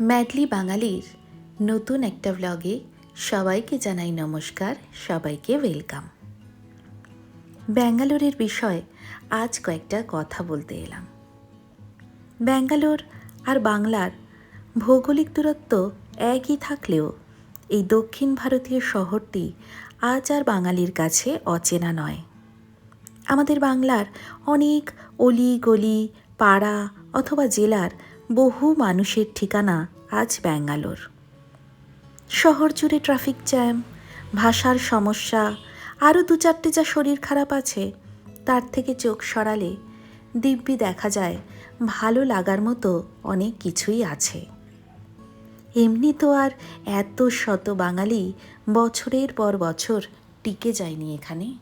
Madly বাঙালির নতুন একটা ব্লগে সবাইকে জানাই নমস্কার, সবাইকে ওয়েলকাম ব্যাঙ্গালোরের বিষয়ে আজ কয়েকটা কথা বলতে এলাম। ব্যাঙ্গালোর আর বাংলার ভৌগোলিক দূরত্ব একই থাকলেও এই দক্ষিণ ভারতীয় শহরটি আজ আর বাঙালির কাছে অচেনা নয়। আমাদের বাংলার অনেক অলি গলি পাড়া অথবা জেলার বহু মানুষের ঠিকানা আজ ব্যাঙ্গালোর। শহর জুড়ে ট্রাফিক জ্যাম, ভাষার সমস্যা, আরও দু চারটে যা শরীর খারাপ আছে, তার থেকে চোখ সরালে দিব্যি দেখা যায়, ভালো লাগার মতো অনেক কিছুই আছে। এমনি তো আর এত শত বাঙালি বছরের পর বছর টিকে যায়নি এখানে।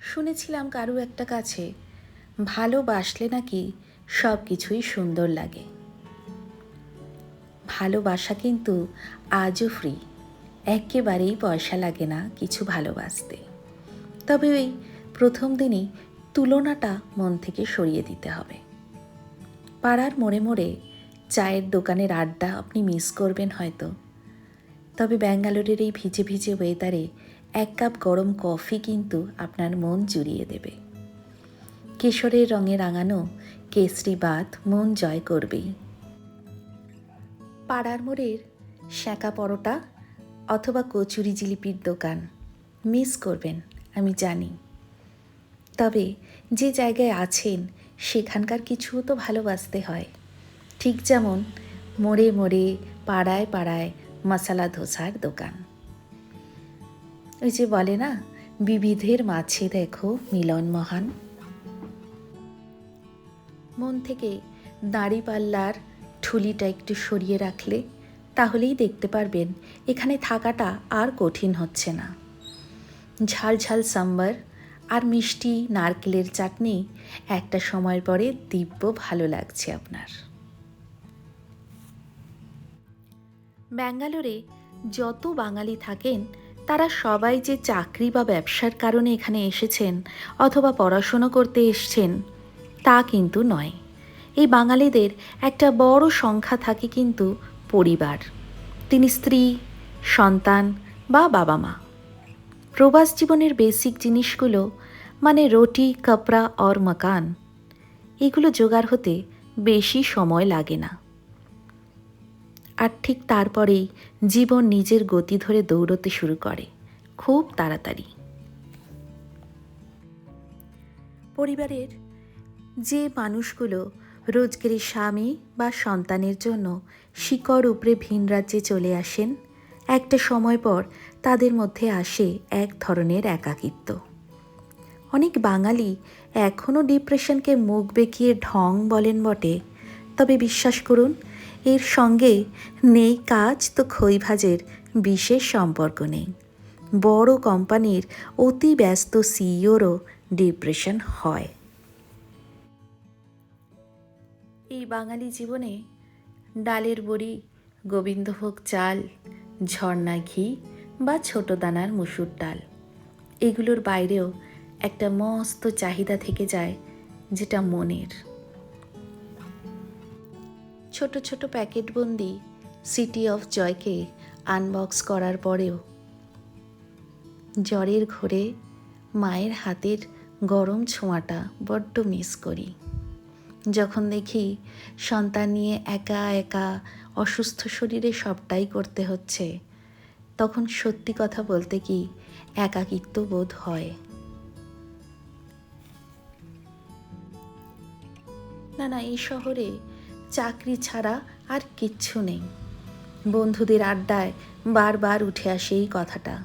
শুনেছিলাম কারু একটা কাছে ভালোবাসলে নাকি সব কিছুই সুন্দর লাগে। ভালোবাসা কিন্তু আজও ফ্রি একেবারেই পয়সা লাগে না কিছু ভালোবাসতে। তবে ওই প্রথম দিনই তুলনাটা মন থেকে সরিয়ে দিতে হবে। পাড়ার মোড়ে মোড়ে চায়ের দোকানের আড্ডা আপনি মিস করবেন হয়তো। তবে ব্যাঙ্গালোরের এই ভিজে ভিজে ওয়েদারে এক কাপ গরম কফি কিন্তু আপনার মন জুড়িয়ে দেবে। কেশরের রঙে রাঙানো কেসরি বাত মন জয় করবেই পাড়ার মোড়ের শ্যাঁকা পরোটা অথবা কচুরি জিলিপির দোকান। মিস করবেন, আমি জানি। তবে যে জায়গায় আছেন, সেখানকার কিছুও তো ভালোবাসতে হয়। ঠিক যেমন মোড়ে মোড়ে, পাড়ায় পাড়ায় মশালা ধোসার দোকান। ওই যে বলে না, বিবিধের মাঝে দেখো মিলন মহান। মন থেকে দাড়িপাল্লার ঠুলিটা একটু সরিয়ে রাখলে তাহলেই দেখতে পারবেন এখানে থাকাটা আর কঠিন হচ্ছে না। ঝাল ঝাল সাম্বার আর মিষ্টি নারকেলের চাটনি একটা সময়ের পরে দিব্য ভালো লাগছে আপনার। ব্যাঙ্গালোরে যত বাঙালি থাকেন, তারা সবাই যে চাকরি বা ব্যবসার কারণে এখানে এসেছেন অথবা পড়াশুনো করতে এসছেন তা কিন্তু নয়। এই বাঙালিদের একটা বড় সংখ্যা থাকে কিন্তু পরিবার। তিনি স্ত্রী, সন্তান বা বাবা মা প্রবাস জীবনের বেসিক জিনিসগুলো মানে রুটি, কাপড়া অর মকান, এগুলো জোগাড় হতে বেশি সময় লাগে না। আর ঠিক তারপরেই জীবন নিজের গতি ধরে দৌড়তে শুরু করে, খুব তাড়াতাড়ি। পরিবারের যে মানুষগুলো রোজগারি স্বামী বা সন্তানের জন্য শিকড় উপরে ভিন রাজ্যে চলে আসেন, একটা সময় পর তাদের মধ্যে আসে এক ধরনের একাকিত্ব। অনেক বাঙালি এখনও ডিপ্রেশনকে মুখ বেঁকিয়ে ঢং বলেন বটে। তবে বিশ্বাস করুন, এর সঙ্গে নেই কাজ তো খই ভাজের বিশেষ সম্পর্ক নেই। বড় কোম্পানির অতি ব্যস্ত সিইওরও ডিপ্রেশন হয়। এই বাঙালি জীবনে ডালের বড়ি, গোবিন্দভোগ চাল, ঝর্ণা ঘি বা ছোট দানার মুসুর ডাল। এগুলোর বাইরেও একটা মস্ত চাহিদা থেকে যায় যেটা মনের। ছোট ছোট প্যাকেটবন্দি সিটি অফ জয়কে আনবক্স করার পরেও জ্বরের ঘোরে মায়ের হাতের গরম ছোঁয়াটা বড্ড মিস করি। যখন দেখি সন্তান নিয়ে একা একা অসুস্থ শরীরে সবটাই করতে হচ্ছে, তখন সত্যি কথা বলতে কি একাকিত্ব বোধ হয়। না না, এই শহরে চাকরি ছাড়া আর কিচ্ছু নেই। বন্ধুদের আড্ডায় বারবার উঠে আসে এই কথাটা।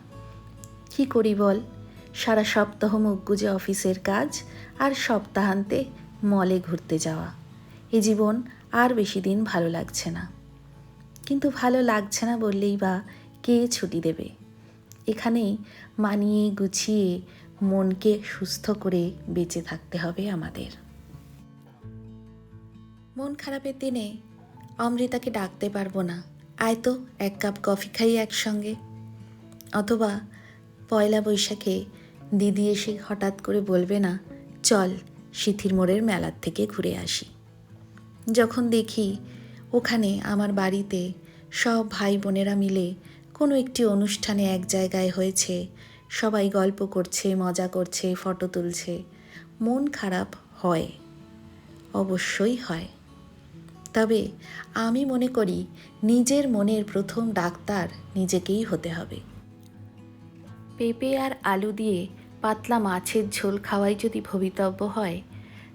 কি করি বল? সারা সপ্তাহ মুখ গুজে অফিসের কাজ আর সপ্তাহান্তে মলে ঘুরতে যাওয়া। এ জীবন আর বেশি দিন ভালো লাগছে না। কিন্তু ভালো লাগছে না বললেই বা কে ছুটি দেবে? এখানেই মানিয়ে গুছিয়ে মনকে সুস্থ করে বেঁচে থাকতে হবে আমাদের। মন খারাপের দিনে অমৃতাকে ডাকতে পারব না। আয় তো, এক কাপ কফি খাই একসঙ্গে। অথবা পয়লা বৈশাখে দিদি এসে হঠাৎ করে বলবে না, চল সিথির মোড়ের মেলার থেকে ঘুরে আসি। যখন দেখি ওখানে আমার বাড়িতে সব ভাই বোনেরা মিলে কোনো একটি অনুষ্ঠানে এক জায়গায় হয়েছে, সবাই গল্প করছে, মজা করছে, ফটো তুলছে, মন খারাপ হয়, অবশ্যই হয়। তবে আমি মনে করি নিজের মনের প্রথম ডাক্তার নিজেকেই হতে হবে। পেঁপে আর আলু দিয়ে পাতলা মাছের ঝোল খাওয়াই যদি ভবিতব্য হয়,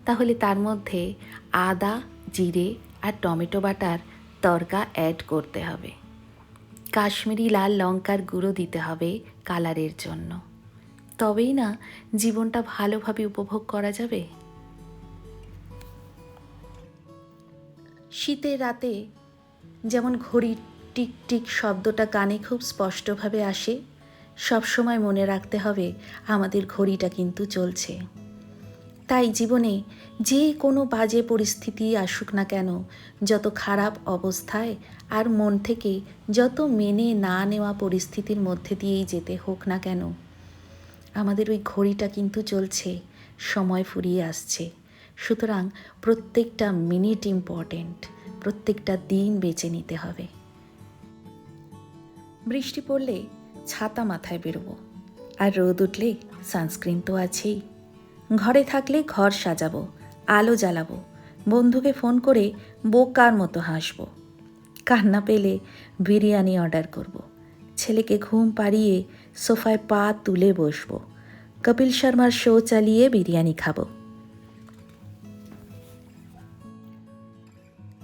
তাহলে তার মধ্যে আদা, জিরে আর টমেটো বাটার তরকা অ্যাড করতে হবে। কাশ্মীরি লাল লঙ্কার গুঁড়ো দিতে হবে কালারের জন্য। তবেই না জীবনটা ভালোভাবে উপভোগ করা যাবে? শীতের রাতে যেমন ঘড়ির টিক টিক শব্দটা কানে খুব স্পষ্টভাবে আসে সবসময় মনে রাখতে হবে আমাদের ঘড়িটা কিন্তু চলছে। তাই জীবনে যে কোনো বাজে পরিস্থিতি আসুক না কেন, যত খারাপ অবস্থায় আর মন থেকে যত মেনে না নেওয়া পরিস্থিতির মধ্যে দিয়েই যেতে হোক না কেন, আমাদের ওই ঘড়িটা কিন্তু চলছে, সময় ফুরিয়ে আসছে। সুতরাং প্রত্যেকটা মিনিট ইম্পর্টেন্ট প্রত্যেকটা দিন বেছে নিতে হবে। বৃষ্টি পড়লে ছাতা মাথায় বেরোবো। আর রোদ উঠলে সানস্ক্রিন তো আছেই। ঘরে থাকলে ঘর সাজাবো, আলো জ্বালাবো, বন্ধুকে ফোন করে বোকার মতো হাসবো। কান্না পেলে বিরিয়ানি অর্ডার করব। ছেলেকে ঘুম পাড়িয়ে সোফায় পা তুলে বসবো। কপিল শর্মার শো চালিয়ে বিরিয়ানি খাব।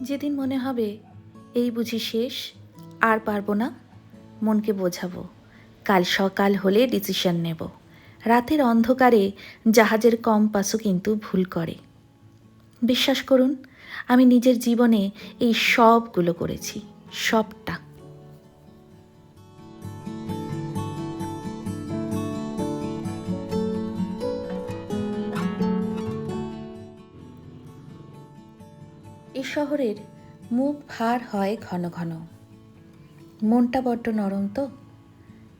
যেদিন মনে হবে এই বুঝি শেষ, আর পারব না মনকে বোঝাবো। কাল সকাল হলে ডিসিশন নেব। রাতের অন্ধকারে জাহাজের কম্পাসও কিন্তু ভুল করে। বিশ্বাস করুন, আমি নিজের জীবনে এই সবগুলো করেছি, সবটা। এ শহরের মুখ ভার হয় ঘন ঘন। মনটা বড্ড নরম তো?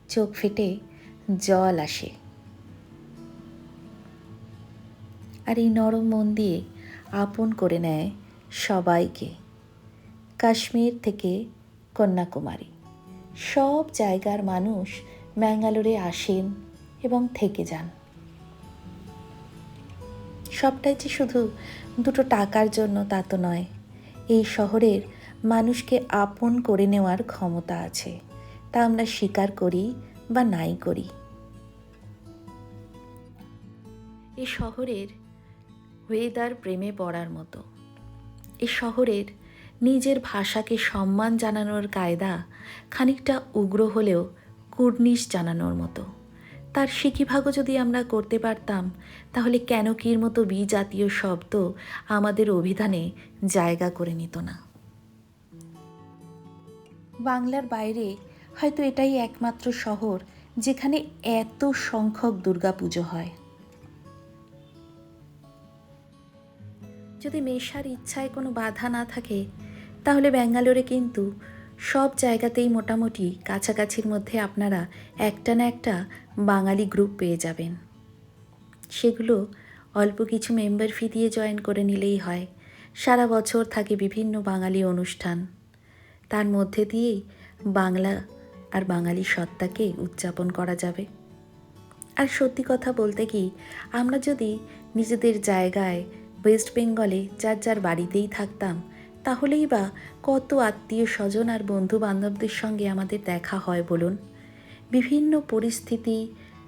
চোখ ফেটে জল আসে। আর এই নরম মন দিয়ে আপন করে নেয় সবাইকে। কাশ্মীর থেকে কন্যাকুমারী। সব জায়গার মানুষ ম্যাঙ্গালোরে আসেন এবং থেকে যান। সবটাই যে শুধু দুটো টাকার জন্য তা তো নয়, এই শহরের মানুষকে আপন করে নেওয়ার ক্ষমতা আছে। তা আমরা স্বীকার করি বা নাই করি। এ শহরের ওয়েদার প্রেমে পড়ার মতো। এ শহরের নিজের ভাষাকে সম্মান জানানোর কায়দা খানিকটা উগ্র হলেও কুর্নিশ জানানোর মতো। তার সিকিভাগও যদি আমরা করতে পারতাম, তাহলে কেন কির মতো বিজাতীয় শব্দ আমাদের অভিধানে জায়গা করে নিত না। বাংলার বাইরে হয়তো এটাই একমাত্র শহর যেখানে এত সংখ্যক দুর্গাপুজো হয়। যদি মেশার ইচ্ছায় কোনো বাধা না থাকে, তাহলে ব্যাঙ্গালোরে কিন্তু সব জায়গাতেই মোটামুটি কাছাকাছির মধ্যে আপনারা একটা না একটা বাঙালি গ্রুপ পেয়ে যাবেন। সেগুলো অল্প কিছু মেম্বার ফি দিয়ে জয়েন করে নিলেই হয়। সারা বছর থাকে বিভিন্ন বাঙালি অনুষ্ঠান। তার মধ্যে দিয়েই বাংলা আর বাঙালি সত্তাকে উদযাপন করা যাবে। আর সত্যি কথা বলতে কি, আমরা যদি নিজেদের জায়গায় ওয়েস্ট বেঙ্গলে যার যার বাড়িতেই থাকতাম, তাহলেই বা কত আত্মীয় স্বজন আর বন্ধু বান্ধবদের সঙ্গে আমাদের দেখা হয় বলুন। বিভিন্ন পরিস্থিতি,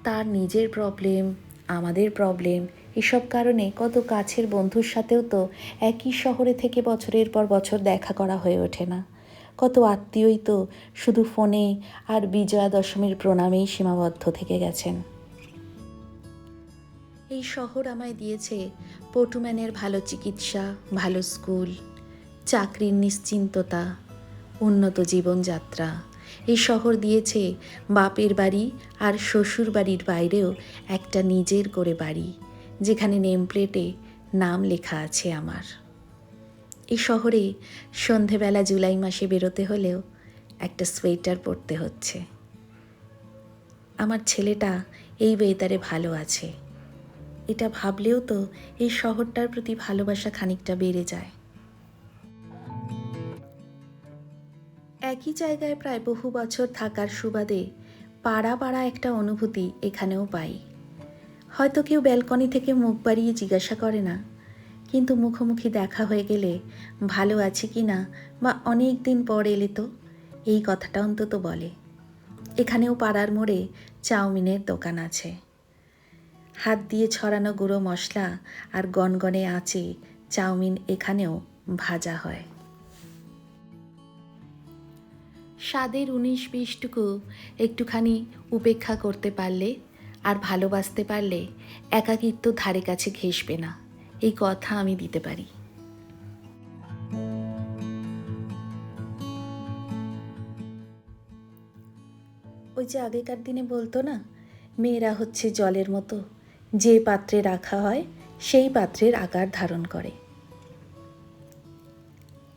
তার নিজের প্রবলেম আমাদের প্রবলেম এসব কারণে কত কাছের বন্ধুর সাথেও তো একই শহরে থেকে বছরের পর বছর দেখা করা হয়ে ওঠে না। কত আত্মীয়ই তো শুধু ফোনে আর বিজয়া দশমীর প্রণামেই সীমাবদ্ধ থেকে গেছেন। এই শহর আমায় দিয়েছে পটুম্যানের ভালো চিকিৎসা, ভালো স্কুল, চাকরির নিশ্চিন্ততা, উন্নত জীবনযাত্রা। এই শহর দিয়েছে বাপের বাড়ি আর শ্বশুর বাড়ির বাইরেও একটা নিজের করে বাড়ি, যেখানে নেমপ্লেটে নাম লেখা আছে আমার। এই শহরে সন্ধেবেলা জুলাই মাসে বেরোতে হলেও একটা সোয়েটার পরতে হচ্ছে। আমার ছেলেটা এই ওয়েদারে ভালো আছে। এটা ভাবলেও তো এই শহরটার প্রতি ভালোবাসা খানিকটা বেড়ে যায়। একই জায়গায় প্রায় বহু বছর থাকার সুবাদে পাড়া পাড়া একটা অনুভূতি এখানেও পাই। হয়তো কেউ ব্যালকনি থেকে মুখ বাড়িয়ে জিজ্ঞাসা করে না কিন্তু মুখোমুখি দেখা হয়ে গেলে ভালো আছে কি না বা অনেক দিন পর এলে তো? এই কথাটা অন্তত বলে। এখানেও পাড়ার মোড়ে চাউমিনের দোকান আছে। হাত দিয়ে ছড়ানো গুঁড়ো মশলা আর গনগনে আঁচে চাউমিন এখানেও ভাজা হয়। স্বাদের উনিশ বিশটুকু একটুখানি উপেক্ষা করতে পারলে আর ভালোবাসতে পারলে একাকিত্ব ধারে কাছে ঘেসবে না। এই কথা আমি দিতে পারি। ওই যে আগেকার দিনে বলতো না, মেয়েরা হচ্ছে জলের মতো, যে পাত্রে রাখা হয় সেই পাত্রের আকার ধারণ করে।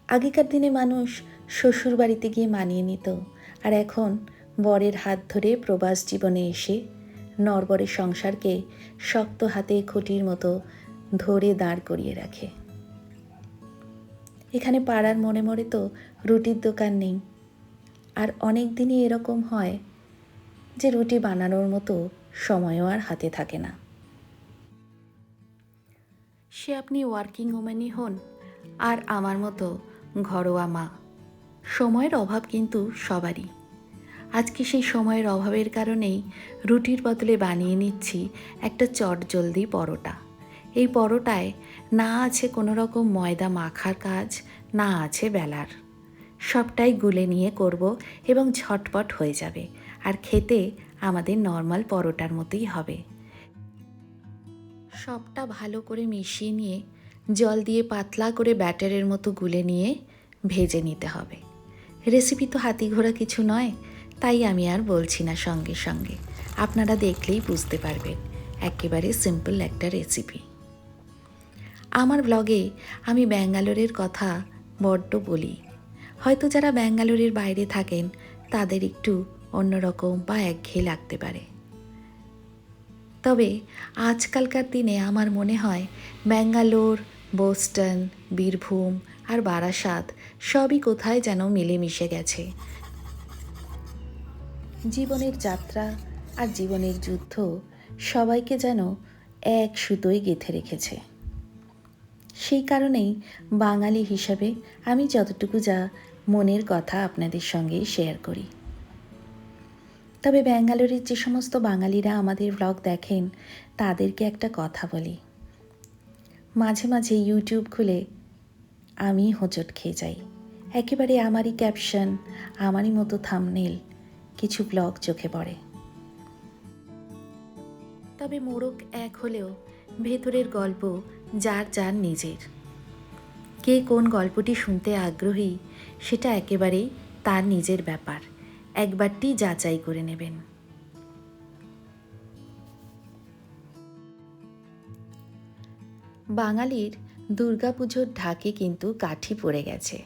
আগেকার দিনে মানুষ শ্বশুর বাড়িতে গিয়ে মানিয়ে নিত, আর এখন বরের হাত ধরে প্রবাস জীবনে এসে নরবরের সংসারকে শক্ত হাতে খুঁটির মতো ধরে দাঁড় করিয়ে রাখে। এখানে পাড়ার মনে মনে তো রুটির দোকান নেই। আর অনেক দিনই এরকম হয় যে রুটি বানানোর মতো সময়ও আর হাতে থাকে না। সে আপনি ওয়ার্কিং ওম্যানই হন আর আমার মতো ঘরোয়া মা। সময়ের অভাব কিন্তু সবারই। আজকে সেই সময়ের অভাবের কারণেই রুটির বদলে বানিয়ে নিচ্ছি একটা চটজলদি পরোটা। এই পরোটায় না আছে কোনো রকম ময়দা মাখার কাজ, না আছে বেলার। সবটাই গুলে নিয়ে করব এবং ঝটপট হয়ে যাবে। আর খেতে আমাদের নর্মাল পরোটার মতোই হবে। সবটা ভালো করে মিশিয়ে নিয়ে জল দিয়ে পাতলা করে ব্যাটারের মতো গুলে নিয়ে ভেজে নিতে হবে। রেসিপি তো হাতি ঘোড়া কিছু নয়, তাই আমি আর বলছি না সঙ্গে সঙ্গে। আপনারা দেখলেই বুঝতে পারবেন। একেবারে সিম্পল একটা রেসিপি। আমার ব্লগে আমি ব্যাঙ্গালোরের কথা বড্ড বলি। হয়তো যারা ব্যাঙ্গালোরের বাইরে থাকেন, তাদের একটু অন্যরকম বা একঘেয়ে লাগতে পারে। তবে আজকালকার দিনে আমার মনে হয়, ব্যাঙ্গালোর, বোস্টন, বীরভূম আর বারাসাত সবই কোথায় যেন মিলেমিশে গেছে। জীবনের যাত্রা আর জীবনের যুদ্ধ সবাইকে যেন এক সুতোয় গেঁথে রেখেছে। সেই কারণেই বাঙালি হিসাবে আমি যতটুকু যা মনের কথা আপনাদের সঙ্গে শেয়ার করি। তবে ব্যাঙ্গালোরের যে সমস্ত বাঙালিরা আমাদের ব্লগ দেখেন, তাদেরকে একটা কথা বলি। মাঝে মাঝে ইউটিউব খুলে আমি হোঁচট খেয়ে যাই। একেবারে আমারই ক্যাপশন আমারই মতো থামনেল কিছু ব্লগ চোখে পড়ে। তবে মোড়ক এক হলেও ভেতরের গল্প যার যার নিজের। কে কোন গল্পটি শুনতে আগ্রহী, সেটা একেবারেই তার নিজের ব্যাপার। একবারটি যাচাই করে নেবেন। বাঙালির দুর্গাপুজোর ঢাকে কিন্তু কাঠি পড়ে গেছে।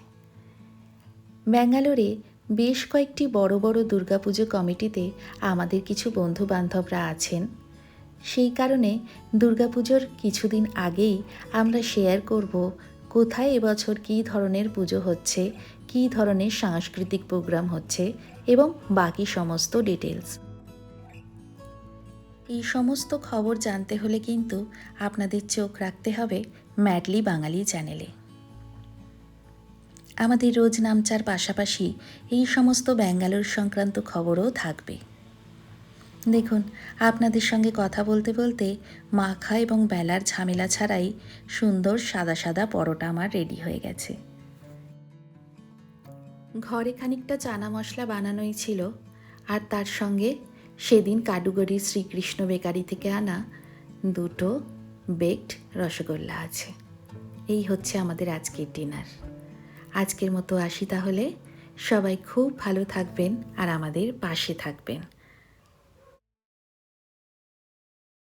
ব্যাঙ্গালোরে বেশ কয়েকটি বড় বড় দুর্গাপুজো কমিটিতে আমাদের কিছু বন্ধু বান্ধবরা আছেন। সেই কারণে দুর্গাপুজোর কিছুদিন আগেই আমরা শেয়ার করব কোথায় এবছর কী ধরনের পুজো হচ্ছে, কী ধরনের সাংস্কৃতিক প্রোগ্রাম হচ্ছে এবং বাকি সমস্ত ডিটেলস এই সমস্ত খবর জানতে হলে কিন্তু আপনাদের চোখ রাখতে হবে ম্যাডলি বাঙালি চ্যানেলে আমাদের রোজ নামচার পাশাপাশি এই সমস্ত ব্যাঙ্গালোর সংক্রান্ত খবরও থাকবে। দেখুন, আপনাদের সঙ্গে কথা বলতে বলতে মাখা এবং বেলার ঝামেলা ছাড়াই সুন্দর সাদা সাদা পরোটা আমার রেডি হয়ে গেছে। ঘরে খানিকটা চানা মশলা বানানোই ছিল, আর তার সঙ্গে সেদিন কাডুগড়ির শ্রীকৃষ্ণ বেকারি থেকে আনা দুটো বেকড রসগোল্লা আছে। এই হচ্ছে আমাদের আজকের ডিনার আজকের মতো আসি তাহলে। সবাই খুব ভালো থাকবেন আর আমাদের পাশে থাকবেন।